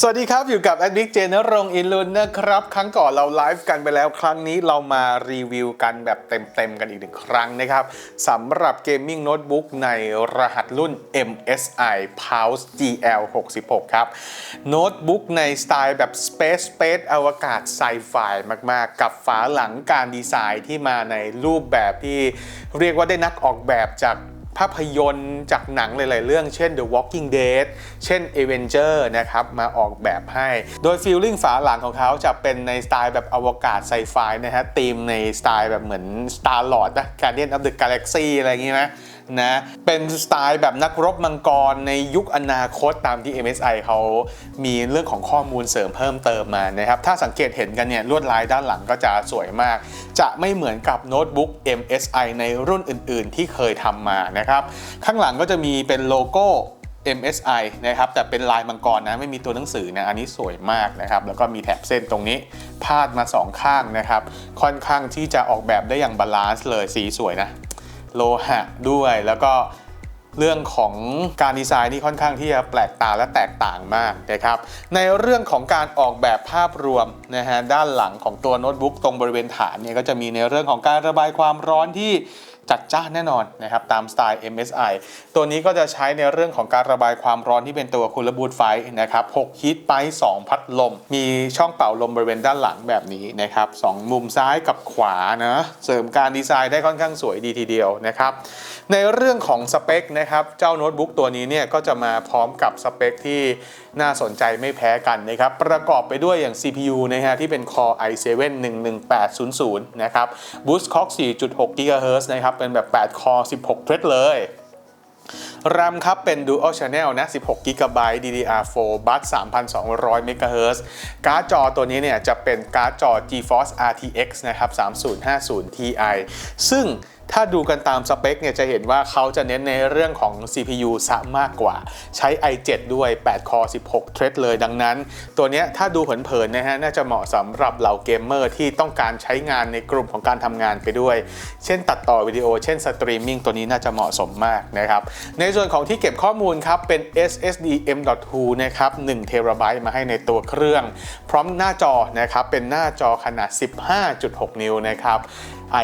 สวัสดีครับ อยู่กับแอดดิกเจนรงอินลุนนะครับ ครั้งก่อนเราไลฟ์กันไปแล้วครั้งนี้เรามารีวิวกันแบบเต็มๆกันอีกหนึ่งครั้งนะครับสำหรับเกมมิ่งโน้ตบุ๊กในรหัสรุ่น MSI Pulse GL 66ครับ โน้ตบุ๊กในสไตล์แบบ Space Space อวกาศไซไฟมากๆ กับฝาหลังการดีไซน์ที่มาในรูปแบบที่เรียกว่าได้นักออกแบบจาก ภาพยนตร์จากหนังหลาย ๆ เรื่องเช่น The Walking Dead เช่น Avenger นะครับ มาออกแบบให้ โดยฟีลลิ่งฝาหลังของเขาจะเป็นในสไตล์แบบอวกาศไซไฟนะฮะธีมในสไตล์แบบเหมือน Star Lord นะ Guardian of the Galaxy อะไรอย่างงี้นะ นะเป็นสไตล์แบบนักรบมังกรในยุคอนาคตตามที่ MSI เขามีเรื่องของข้อมูลเสริมเพิ่มเติมมานะครับถ้าสังเกตเห็นกันเนี่ยลวดลายด้านหลังก็จะสวยมาก จะไม่เหมือนกับโน้ตบุ๊ก MSI ในรุ่นอื่น ๆ ที่เคยทำมานะครับข้างหลังก็จะมีเป็นโลโก้ MSI นะครับแต่เป็นลายมังกรนะไม่มีตัวหนังสือนะอันนี้สวยมากนะครับแล้วก็มีแถบเส้นตรงนี้พาดมาสองข้างนะครับค่อนข้างที่จะออกแบบได้อย่างบาลานซ์เลยสีสวยนะ โลหะด้วย แล้วก็เรื่องของการดีไซน์นี่ค่อนข้างที่จะแปลกตาและแตกต่างมากนะครับ ในเรื่องของการออกแบบภาพรวมนะฮะด้านหลังของตัวโน้ตบุ๊กตรงบริเวณฐานเนี่ยก็จะมีในเรื่องของการระบายความร้อนที่ จัดจ้านแน่นอนนะครับตามสไตล์ MSI ตัวนี้ก็จะใช้ในเรื่องของการระบายความร้อนที่เป็นตัวคูลบูทไฟนะครับ6ฮีทไป 2 พัดลม มีช่องเป่าลมบริเวณด้านหลังแบบนี้นะครับสองมุมซ้ายกับขวานะเสริมการดีไซน์ได้ค่อนข้างสวยดีทีเดียวนะครับในเรื่องของสเปคนะครับเจ้าโน้ตบุ๊กตัวนี้เนี่ยก็จะมาพร้อมกับสเปคที่น่าสนใจไม่แพ้กันนะครับ ประกอบไปด้วยอย่าง CPU นะฮะที่เป็น Core i7 11800 นะครับ Boost Clock 4.6 GHz นะครับ เป็นแบบ 8 Core 16 thread เลย RAM ครับเป็น Dual Channel นะ 16 GB DDR4 บัส3,200 MHz การ์ดจอตัวนี้เนี่ยจะเป็นการ์ดจอ GeForce RTX นะครับ 3050 Ti ซึ่ง ถ้าดูกันตามสเปคเนี่ยจะเห็นว่าเขาจะเน้นในเรื่องของ CPU ซะมากกว่า ใช้ i7 ด้วย8 Core 16 thread เลยดังนั้น ตัวนี้ถ้าดูเผินๆนะฮะน่าจะเหมาะสำหรับเหล่าเกมเมอร์ที่ต้องการใช้งานในกลุ่มของการทำงานไปด้วย เช่นตัดต่อวิดีโอ เช่นสตรีมมิ่งตัวนี้น่าจะเหมาะสมมากนะครับ ในส่วนของที่เก็บข้อมูลครับเป็น SSD M.2 นะครับ1 t b มาให้ในตัวเครื่อง พร้อมหน้าจอนะครับเป็นหน้าจอขนาด 15.6 นิ้วนะครับ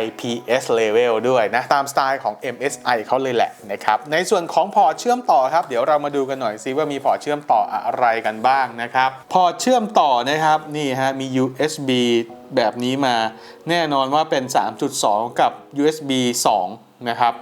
IPS level ด้วยนะ ตามสไตล์ของ MSI เขาเลยแหละนะครับ ในส่วนของพอร์ตเชื่อมต่อครับ เดี๋ยวเรามาดูกันหน่อยซิว่ามีพอร์ตเชื่อมต่ออะไรกันบ้างนะครับ พอร์ตเชื่อมต่อนะครับ นี่ฮะ มี USB แบบนี้มา แน่นอนว่าเป็น 3.2 กับ USB 2 นะครับ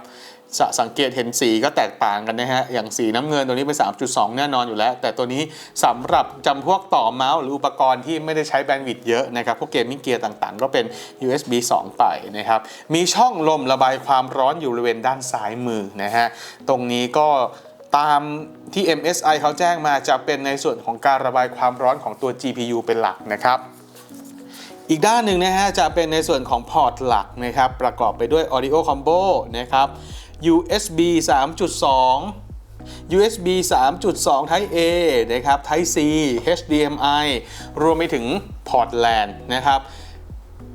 สสังเกตเห็นสีก็แตกต่างกันนะฮะ อย่างสีน้ำเงินตัวนี้เป็น 3.2 แน่นอนอยู่แล้ว แต่ตัวนี้สำหรับจำพวกต่อเมาส์หรืออุปกรณ์ที่ไม่ได้ใช้แบนด์วิดต์เยอะนะครับ พวกเกมมิ่งเกียร์ต่างๆ ก็เป็น USB 2 ไปนะครับ มีช่องลมระบายความร้อนอยู่บริเวณด้านซ้ายมือนะฮะ ตรงนี้ก็ตามที่ MSI เขาแจ้งมาจะเป็นในส่วนของการระบายความร้อนของตัว GPU เป็นหลักนะครับอีกด้านหนึ่งนะฮะจะเป็นในส่วนของพอร์ตหลักนะครับประกอบไปด้วย Audio Combo นะครับ USB 3.2 USB 3.2 Type A นะครับ Type C HDMI รวมไปถึงพอร์ต LAN นะครับ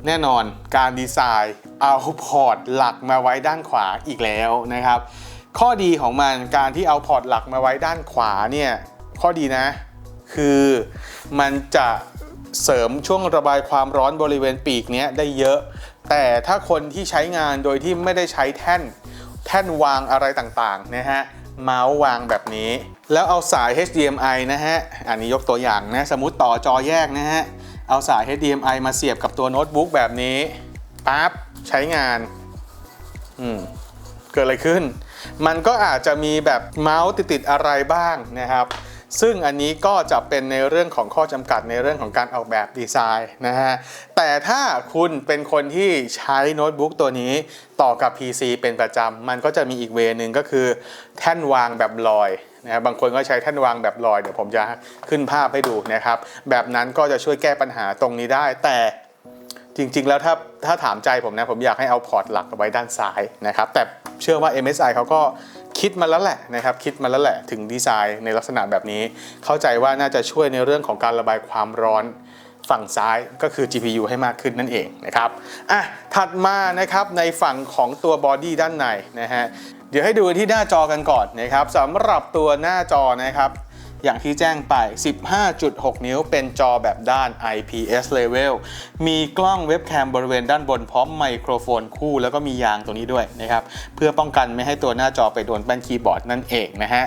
แน่นอนการดีไซน์เอาพอร์ตหลักมาไว้ด้านขวาอีกแล้วนะครับ ข้อดีของมันการที่เอาพอร์ตหลักมาไว้ด้านขวาเนี่ยข้อดีนะ คือมันจะเสริมช่วงระบายความร้อนบริเวณปีกเนี้ยได้เยอะ แต่ถ้าคนที่ใช้งานโดยที่ไม่ได้ใช้แท่น แท่นวางอะไรต่างๆนะฮะเมาส์วางแบบนี้ แล้วเอาสาย HDMI นะฮะ อันนี้ยกตัวอย่างนะสมมติต่อจอแยกนะฮะ เอาสาย HDMI มาเสียบกับตัวโน้ตบุ๊กแบบนี้ปั๊บใช้งานอืมเกิดอะไรขึ้น มันก็อาจจะมีแบบเมาส์ติดๆอะไรบ้างนะครับ ซึ่งอันนี้ก็จะเป็นในเรื่องของข้อจำกัดในเรื่องของการออกแบบดีไซน์นะฮะ แต่ถ้าคุณเป็นคนที่ใช้โน้ตบุ๊กตัวนี้ต่อกับ PC เป็นประจำ มันก็จะมีอีกเวนึงก็คือ แท่นวางแบบลอยนะบบางคนก็ใช้แท่นวางแบบลอย เดี๋ยวผมจะขึ้นภาพให้ดูนะครับ แบบนั้นก็จะช่วยแก้ปัญหาตรงนี้ได้ แต่จริงๆ แล้วถ้าถ้าถามใจผมนะ ผมอยากให้เอาพอร์ตหลักไว้ด้านซ้ายนะครับ แต่เชื่อว่า MSI เขาก็ คิดมาแล้วแหละนะครับคิดมาแล้วแหละถึงดีไซน์ในลักษณะแบบนี้ เข้าใจว่าน่าจะช่วยในเรื่องของการระบายความร้อนฝั่งซ้ายก็คือ GPU ให้มากขึ้นนั่นเองนะครับอะถัดมานะครับในฝั่งของตัวบอดี้ด้านในนะฮะเดี๋ยวให้ดูที่หน้าจอกันก่อนนะครับสำหรับตัวหน้าจอนะครับ อย่างที่แจ้งไป 15.6 นิ้วเป็นจอแบบด้าน IPS level มีกล้องเว็บแคมบริเวณด้านบนพร้อมไมโครโฟนคู่ แล้วก็มียางตัวนี้ด้วยนะครับ เพื่อป้องกันไม่ให้ตัวหน้าจอไปโดนแป้นคีย์บอร์ดนั่นเองนะฮะ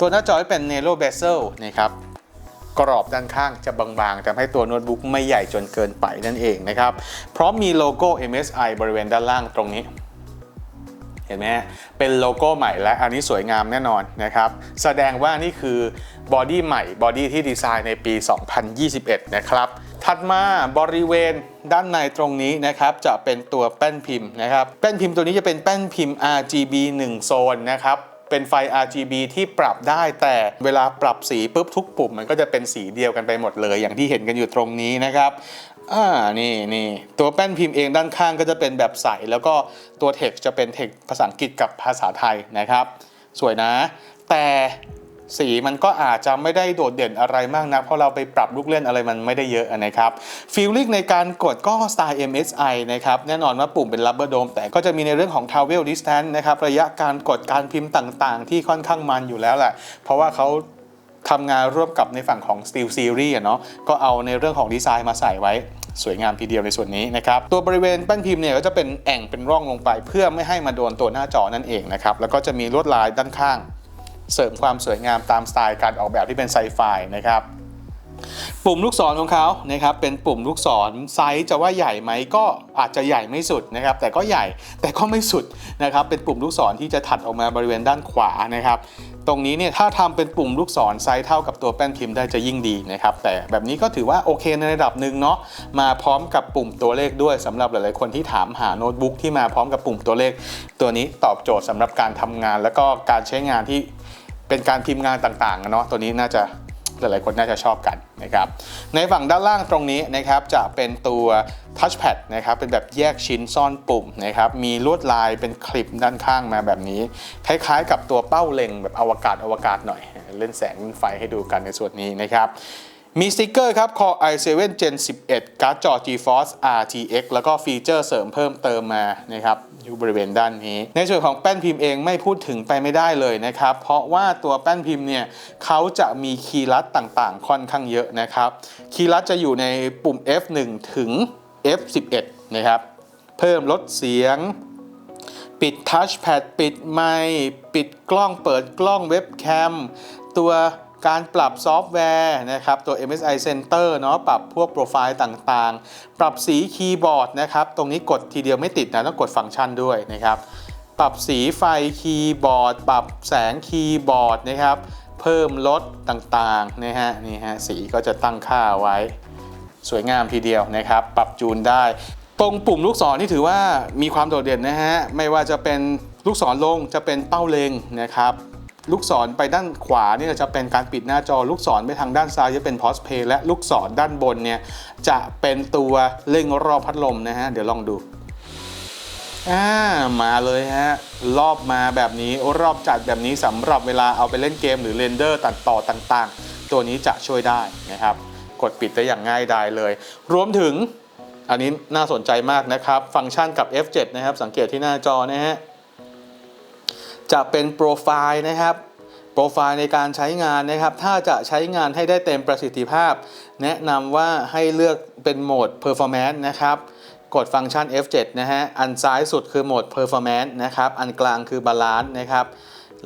ตัวหน้าจอเป็น Nero Bezel นะครับกรอบด้านข้างจะบางๆทำให้ตัวโน้ตบุ๊กไม่ใหญ่จนเกินไปนั่นเองนะครับพร้อมมีโลโก้ MSI บริเวณด้านล่างตรงนี้ เห็นไหมฮะเป็นโลโก้ใหม่และอันนี้สวยงามแน่นอนนะครับ แสดงว่านี่คือบอดี้ใหม่บอดี้ที่ดีไซน์ในปี 2021 นะครับ ถัดมาบริเวณด้านในตรงนี้นะครับจะเป็นตัวแป้นพิมพ์นะครับ แป้นพิมพ์ตัวนี้จะเป็นแป้นพิมพ์ RGB 1 โซนนะครับเป็นไฟ RGB ที่ปรับได้แต่เวลาปรับสีปุ๊บทุกปุ่มมันก็จะเป็นสีเดียวกันไปหมดเลย อย่างที่เห็นกันอยู่ตรงนี้นะครับ อ่านี่นี่ตัวแป้นพิมพ์เองด้านข้างก็จะเป็นแบบใส แล้วก็ตัวเท็กจะเป็นเท็กภาษาอังกฤษกับภาษาไทยนะครับ สวยนะ แต่สีมันก็อาจจะไม่ได้โดดเด่นอะไรมากนะเพราะเราไปปรับลูกเล่นอะไรมันไม่ได้เยอะนะครับฟีลลิ่งในการกดก็สไตล์ MSI นะครับแน่นอนว่าปุ่มเป็น rubber dome แต่ก็จะมีในเรื่องของ travel distance นะครับระยะการกดการพิมพ์ต่างๆ ที่ค่อนข้างมันอยู่แล้วแหละ เพราะว่าเขาทำงานร่วมกับในฝั่งของ Steel Series เนาะก็เอาในเรื่องของดีไซน์มาใส่ไว้ สวยงามทีเดียวในส่วนนี้นะครับตัวบริเวณแป้นพิมพ์เนี่ยก็จะเป็นแอ่งเป็นร่องลงไป เพื่อไม่ให้มาโดนตัวหน้าจอนั่นเองนะครับแล้วก็จะมีลวดลายด้านข้าง เสริมความสวยงามตามสไตล์การออกแบบที่เป็นไซไฟนะครับปุ่มลูกศรของเขานะครับเป็นปุ่มลูกศรไซส์จะว่าใหญ่ไหมก็อาจจะใหญ่ไม่สุดนะครับแต่ก็ใหญ่แต่ก็ไม่สุดนะครับเป็นปุ่มลูกศรที่จะถัดออกมาบริเวณด้านขวานะครับ ตรงนี้เนี่ยถ้าทำเป็นปุ่มลูกศรไซส์เท่ากับตัวแป้นพิมพ์ได้จะยิ่งดีนะครับ แต่แบบนี้ก็ถือว่าโอเคในระดับหนึ่งเนาะมาพร้อมกับปุ่มตัวเลขด้วยสำหรับหลายๆคนที่ถามหาโน้ตบุ๊กที่มาพร้อมกับปุ่มตัวเลข ตัวนี้ตอบโจทย์สำหรับการทำงาน แล้วก็การใช้งานที่เป็นการพิมพ์งานต่างๆเนาะตัวนี้น่าจะ หลายๆคนน่าจะชอบกันนะครับในฝั่งด้านล่างตรงนี้นะครับจะเป็นตัวทัชแพดนะครับเป็นแบบแยกชิ้นซ่อนปุ่มนะครับมีลวดลายเป็นคลิปด้านข้างมาแบบนี้ คล้ายๆ กับตัวเป้าเล็งแบบอวกาศอวกาศหน่อย เล่นแสงเล่นไฟให้ดูกันในส่วนนี้นะครับ มีสติกเกอร์ครับ Core i7 Gen 11 การ์ดจอ GeForce RTX แล้วก็ฟีเจอร์เสริมเพิ่มเติมมานะครับอยู่บริเวณด้านนี้ ในส่วนของแป้นพิมพ์เองไม่พูดถึงไปไม่ได้เลยนะครับ เพราะว่าตัวแป้นพิมพ์เนี่ยเขาจะมีคีย์ลัดต่างๆ ค่อนข้างเยอะนะครับ คีย์ลัดจะอยู่ในปุ่ม F1 ถึง F11 นะครับ เพิ่มลดเสียง ปิดทัชแพดปิดไมค์ปิดกล้องเปิดกล้องเว็บแคมตัว การปรับซอฟต์แวร์นะครับตัว MSI Center เนาะปรับพวกโปรไฟล์ต่างๆ ปรับสีคีย์บอร์ดนะครับตรงนี้กดทีเดียวไม่ติดนะต้องกดฟังก์ชันด้วยนะครับปรับสีไฟคีย์บอร์ด ปรับแสงคีย์บอร์ดนะครับเพิ่มลดต่างๆนะฮะนี่ฮะสีก็จะตั้งค่าไว้ สวยงามทีเดียวนะครับ ปรับจูนได้ ตรงปุ่มลูกศรนี่ถือว่ามีความโดดเด่นนะฮะไม่ว่าจะเป็นลูกศรลงจะเป็นเป้าเล็งนะครับ ลูกศรไปด้านขวาเนี่ยจะเป็นการปิดหน้าจอ ลูกศรไปทางด้านซ้ายจะเป็น pause play และลูกศรด้านบนเนี่ยจะเป็นตัวเร่งรอบพัดลมนะฮะ เดี๋ยวลองดูอ่ามาเลยฮะ รอบมาแบบนี้รอบจัดแบบนี้สำหรับเวลาเอาไปเล่นเกมหรือเรนเดอร์ตัดต่อต่างๆ ตัวนี้จะช่วยได้นะครับ กดปิดได้อย่างง่ายดายเลย รวมถึงอันนี้น่าสนใจมากนะครับ ฟังก์ชันกับ F7 นะครับ สังเกตที่หน้าจอนะฮะ จะเป็นโปรไฟล์นะครับโปรไฟล์ในการใช้งานนะครับ ถ้าจะใช้งานให้ได้เต็มประสิทธิภาพ แนะนำว่าให้เลือกเป็นโหมด performance นะครับ กดฟังก์ชัน F7 นะฮะ อันซ้ายสุดคือโหมด performance นะครับ อันกลางคือ balance นะครับ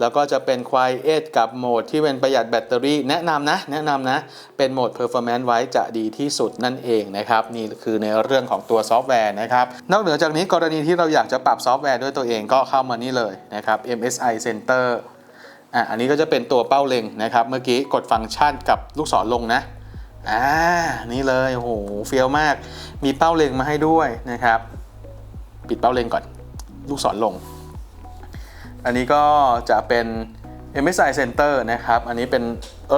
แล้วก็จะเป็น quiet กับโหมดที่เป็นประหยัดแบตเตอรี่ แนะนำนะ แนะนำนะ เป็นโหมด performance ไว้จะดีที่สุดนั่นเองนะครับ นี่คือในเรื่องของตัวซอฟต์แวร์นะครับ นอกเหนือจากนี้กรณีที่เราอยากจะปรับซอฟต์แวร์ด้วยตัวเองก็เข้ามานี่เลยนะครับ MSI Center อะอันนี้ก็จะเป็นตัวเป้าเล็งนะครับ เมื่อกี้กดฟังก์ชันกับลูกศรลงนะอ่านี่เลยโอ้โหเฟี้ยวมาก มีเป้าเล็งมาให้ด้วยนะครับ ปิดเป้าเล็งก่อน ลูกศรลง อันนี้ก็จะเป็น MSI Center นะครับ อันนี้เป็น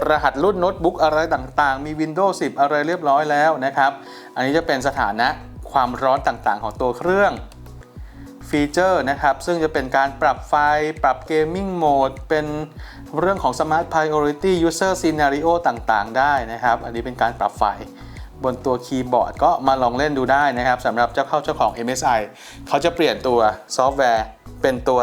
รหัสรุ่นโน้ตบุ๊กอะไรต่างๆ มี Windows 10 อะไรเรียบร้อยแล้วนะครับ อันนี้จะเป็นสถานะความร้อนต่างๆ ของตัวเครื่องฟีเจอร์นะครับ ซึ่งจะเป็นการปรับไฟ ปรับเกมมิ่งโหมด เป็นเรื่องของ Smart Priority User Scenario ต่างๆ ได้นะครับ อันนี้เป็นการปรับไฟบนตัวคีย์บอร์ดก็มาลองเล่นดูได้นะครับสำหรับเจ้าเข้าเจ้าของ MSI เขาจะเปลี่ยนตัวซอฟต์แวร์ เป็นตัว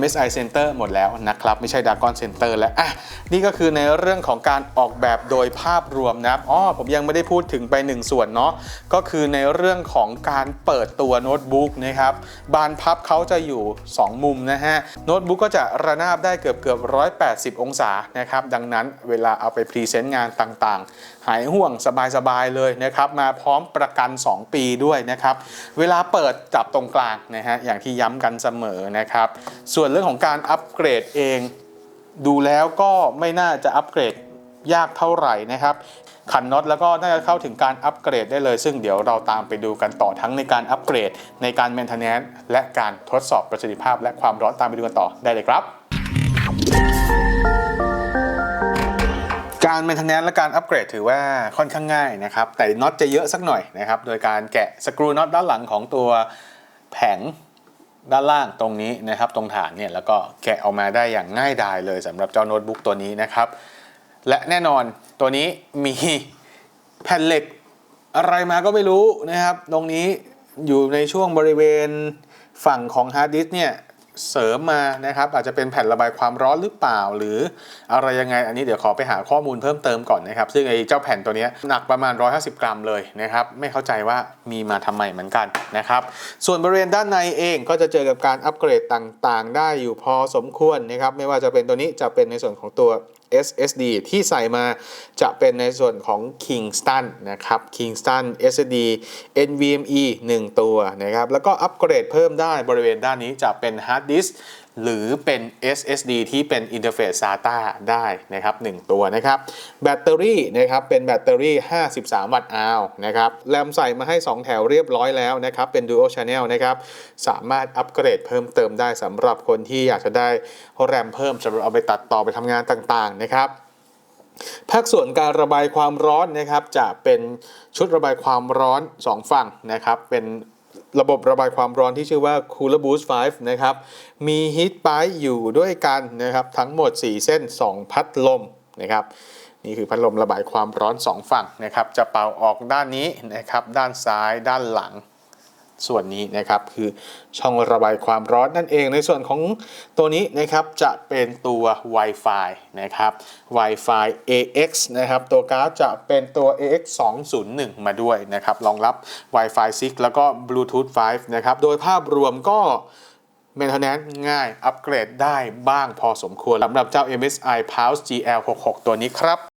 MSI Center หมดแล้วนะครับ ไม่ใช่ Dragon Center แล้วอะนี่ก็คือในเรื่องของการออกแบบโดยภาพรวมนะครับอ๋อผมยังไม่ได้พูดถึงไปหนึ่งส่วนเนาะก็คือในเรื่องของการเปิดตัวโน้ตบุ๊กนะครับบานพับเขาจะอยู่ 2 มุมนะฮะโน้ตบุ๊กก็จะระนาบได้เกือบเกือบ 180 องศานะครับดังนั้นเวลาเอาไปพรีเซนต์งานต่างๆ หายห่วงสบายๆเลยนะครับมาพร้อมประกัน 2 ปีด้วยนะครับเวลาเปิดจับตรงกลางนะฮะอย่างที่ย้ำกันเสมอนะครับส่วนเรื่องของการอัปเกรดเอง ดูแล้วก็ไม่น่าจะอัปเกรดยากเท่าไหร่นะครับขันน็อตแล้วก็น่าจะเข้าถึงการอัปเกรดได้เลย ซึ่งเดี๋ยวเราตามไปดูกันต่อทั้งในการอัปเกรด ในการ maintenance และการทดสอบประสิทธิภาพ และความร้อนตามไปดูกันต่อได้เลยครับ การ maintenance และการอัปเกรดถือว่าค่อนข้างง่ายนะครับ แต่น็อตจะเยอะสักหน่อยนะครับ โดยการแกะสกรูน็อตด้านหลังของตัวแผง ด้านล่างตรงนี้นะครับตรงฐานเนี่ยแล้วก็แกะออกมาได้อย่างง่ายดายเลยสำหรับเจ้าโน้ตบุ๊กตัวนี้นะครับ และแน่นอนตัวนี้มีแผ่นเหล็กอะไรมาก็ไม่รู้นะครับ ตรงนี้อยู่ในช่วงบริเวณฝั่งของฮาร์ดดิสเนี่ย เสริมมานะครับอาจจะเป็นแผ่นระบายความร้อนหรือเปล่า หรืออะไรยังไงอันนี้เดี๋ยวขอไปหาข้อมูลเพิ่มเติมก่อนนะครับ ซึ่งไอ้เจ้าแผ่นตัวนี้หนักประมาณ 150 กรัมเลยนะครับ ไม่เข้าใจว่ามีมาทำไมเหมือนกันนะครับ ส่วนบริเวณด้านในเองก็จะเจอกับการอัปเกรดต่างๆ ได้อยู่พอสมควรนะครับ ไม่ว่าจะเป็นตัวนี้จะเป็นในส่วนของตัว SSD ที่ใส่มาจะเป็นในส่วนของ Kingston นะครับ Kingston SSD NVMe 1 ตัวนะครับ แล้วก็อัปเกรดเพิ่มได้บริเวณด้านนี้จะเป็นฮาร์ดดิส หรือเป็น SSD ที่เป็น Interface SATA ได้นะครับ1ตัวนะครับ แบตเตอรี่นะครับเป็นแบตเตอรี่ 53 วัตต์อาวนะครับแรมใส่มาให้ 2 แถวเรียบร้อยแล้วนะครับเป็น Dual Channel นะครับสามารถอัปเกรดเพิ่มเติมได้สำหรับคนที่อยากจะได้แรมเพิ่มสำหรับเอาไปตัดต่อไปทำงานต่างๆนะครับภาคส่วนการระบายความร้อนนะครับจะเป็นชุดระบายความร้อน 2 ฝั่งนะครับเป็น ระบบระบายความร้อนที่ชื่อว่า Cooler Boost 5 นะครับ มี Heat Pipe อยู่ด้วยกันนะครับ ทั้งหมด 4 เส้น 2 พัดลมนะครับ นี่คือพัดลมระบายความร้อน 2 ฝั่งนะครับ จะเป่าออกด้านนี้นะครับ ด้านซ้าย ด้านหลัง ส่วนนี้นะครับคือช่องระบายความร้อนนั่นเอง ในส่วนของตัวนี้นะครับจะเป็นตัว Wi-Fi นะครับ Wi-Fi AX นะครับตัวการ์ดจะเป็นตัว AX 201มาด้วยนะครับรองรับ Wi-Fi 6 แล้วก็ Bluetooth 5 นะครับโดยภาพรวมก็ maintenance ง่ายอัปเกรดได้บ้างพอสมควรสำหรับเจ้า MSI Pulse GL66 ตัวนี้ครับ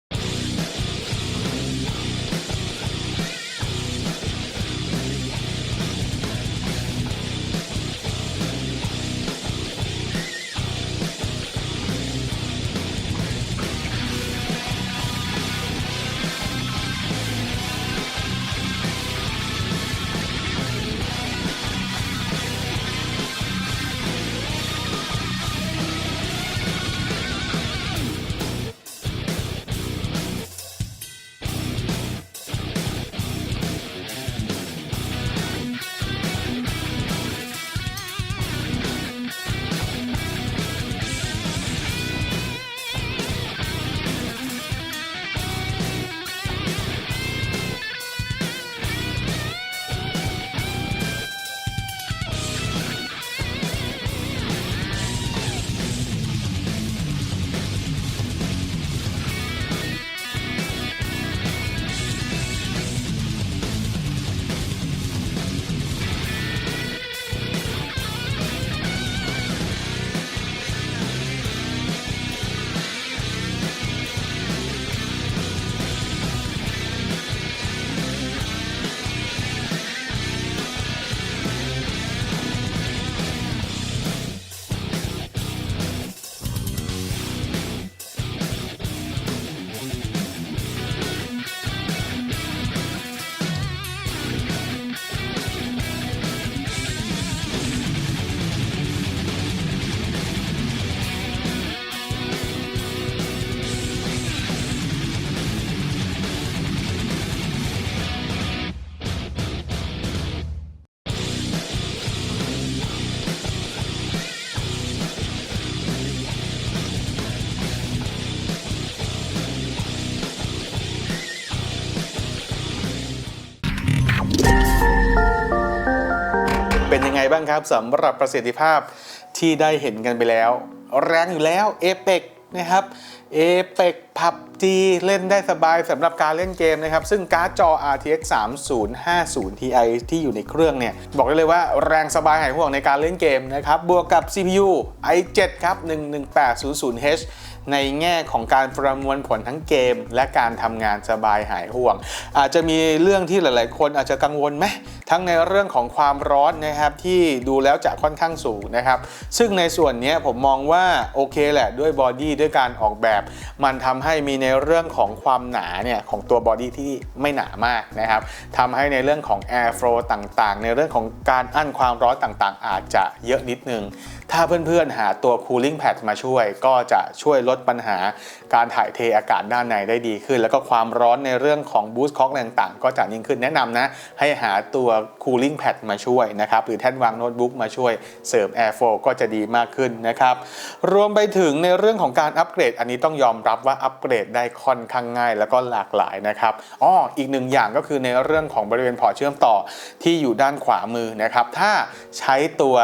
บ้างครับสำหรับประสิทธิภาพที่ได้เห็นกันไปแล้ว แรงอยู่แล้วเอเปกนะครับ Apex PUBG เล่นได้สบายสำหรับการเล่นเกมนะครับ ซึ่งการ์ดจอ RTX 3050 Ti ที่อยู่ในเครื่องเนี่ย บอกได้เลยว่าแรงสบายหายห่วงในการเล่นเกมนะครับ บวกกับ CPU i7 ครับ 11800H ในแง่ของการประมวลผลทั้งเกม และการทำงานสบายหายห่วง อาจจะมีเรื่องที่หลาย ๆ คนอาจจะกังวลไหมทั้งในเรื่องของความร้อนนะครับที่ดูแล้วจะค่อนข้างสูงนะครับซึ่งในส่วนนี้ผมมองว่าโอเคแหละด้วยบอดี้ด้วยการออกแบบมันทำให้มีในเรื่องของความหนาเนี่ยของตัวบอดี้ที่ไม่หนามากนะครับทำให้ในเรื่องของ air flow ต่างๆ ในเรื่องของการอั้นความร้อนต่างๆ อาจจะเยอะนิดนึง ถ้าเพื่อนๆ หาตัว cooling pad มาช่วย ก็จะช่วยลดปัญหาการถ่ายเทอากาศด้านในได้ดีขึ้น แล้วก็ความร้อนในเรื่องของ boost cock ต่างๆ ก็จะยิ่งขึ้นแนะนำนะ ให้หาตัว cooling pad มาช่วยนะครับ หรือแท่นวางโน้ตบุ๊กมาช่วยเสริม air flow ก็จะดีมากขึ้นนะครับ รวมไปถึงในเรื่องของการอัปเกรด อันนี้ต้องยอมรับว่าอัปเกรดได้ค่อนข้างง่าย แล้วก็หลากหลายนะครับอ้ออีกหนึ่งอย่างก็คือในเรื่องของบริเวณพอร์ตเชื่อมต่อที่อยู่ด้านขวามือนะครับ ถ้าใช้ตัว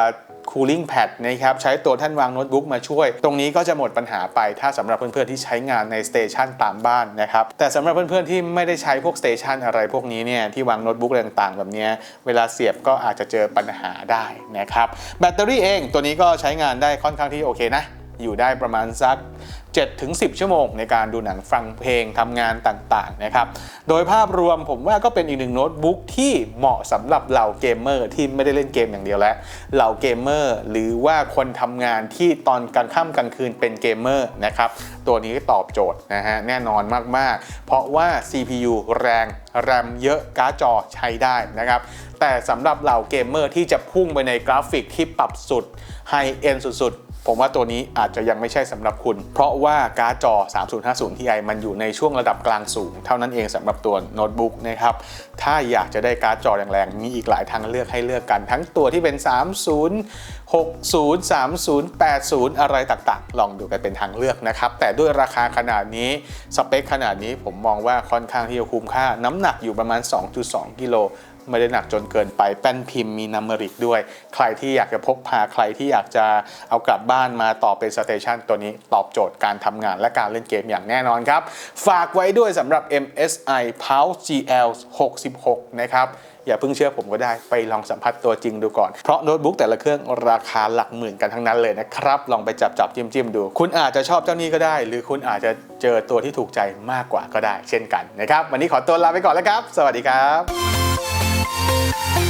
cooling pad นะครับใช้ตัวท่านวางโน้ตบุ๊กมาช่วย ตรงนี้ก็จะหมดปัญหาไปถ้าสำหรับเพื่อนๆที่ใช้งานในสเตชันตามบ้านนะครับแต่สำหรับเพื่อนๆที่ไม่ได้ใช้พวกสเตชันอะไรพวกนี้เนี่ยที่วางโน้ตบุ๊กอะไรต่างๆ แบบนี้เวลาเสียบก็อาจจะเจอปัญหาได้นะครับแบตเตอรี่เองตัวนี้ก็ใช้งานได้ค่อนข้างที่โอเคนะอยู่ได้ประมาณสัก 7ถึง10 ชั่วโมง ในการดูหนังฟังเพลงทำงานต่างๆนะครับโดยภาพรวมผมว่าก็เป็นอีกหนึ่งโน้ตบุ๊กที่เหมาะสำหรับเหล่าเกมเมอร์ที่ไม่ได้เล่นเกมอย่างเดียวแล้วเหล่าเกมเมอร์หรือว่าคนทำงานที่ตอนกลางค่ำกลางคืนเป็นเกมเมอร์นะครับตัวนี้ตอบโจทย์นะฮะแน่นอนมากๆ เพราะว่า CPU แรง แรมเยอะการ์ดจอใช้ได้นะครับแต่สำหรับเหล่าเกมเมอร์ที่จะพุ่งไปในกราฟิกที่ปรับสุดไฮเอ็นสุดๆ ผมว่าตัวนี้อาจจะยังไม่ใช่สำหรับคุณ เพราะว่าการ์ดจอ 3050 Ti มันอยู่ในช่วงระดับกลางสูง เท่านั้นเองสำหรับตัวโน้ตบุ๊กนะครับ ถ้าอยากจะได้การ์ดจอแรงๆ มีอีกหลายทางเลือกให้เลือกกัน ทั้งตัวที่เป็น 30 60 30 80 อะไรต่างๆ ลองดูกันเป็นทางเลือกนะครับ แต่ด้วยราคาขนาดนี้ สเปคขนาดนี้ผมมองว่าค่อนข้างที่จะคุ้มค่า น้ำหนักอยู่ประมาณ 2.2 กิโล ไม่ได้หนักจนเกินไปแป้นพิมพ์มีนัมเบริกด้วย ใครที่อยากจะพกพาใครที่อยากจะเอากลับบ้านมาต่อเป็นสเตชันตัวนี้ตอบโจทย์การทำงานและการเล่นเกมอย่างแน่นอนครับ ฝากไว้ด้วยสำหรับ MSI Pulse GL 66 นะครับอย่าเพิ่งเชื่อผมก็ได้ไปลองสัมผัสตัวจริงดูก่อน เพราะโน้ตบุ๊กแต่ละเครื่องราคาหลักหมื่นกันทั้งนั้นเลยนะครับ ลองไปจับจับจิ้มจิ้มดู คุณอาจจะชอบเจ้านี้ก็ได้ หรือคุณอาจจะเจอตัวที่ถูกใจมากกว่าก็ได้ เช่นกันนะครับ วันนี้ขอตัวลาไปก่อนแล้วครับ สวัสดีครับ Bye.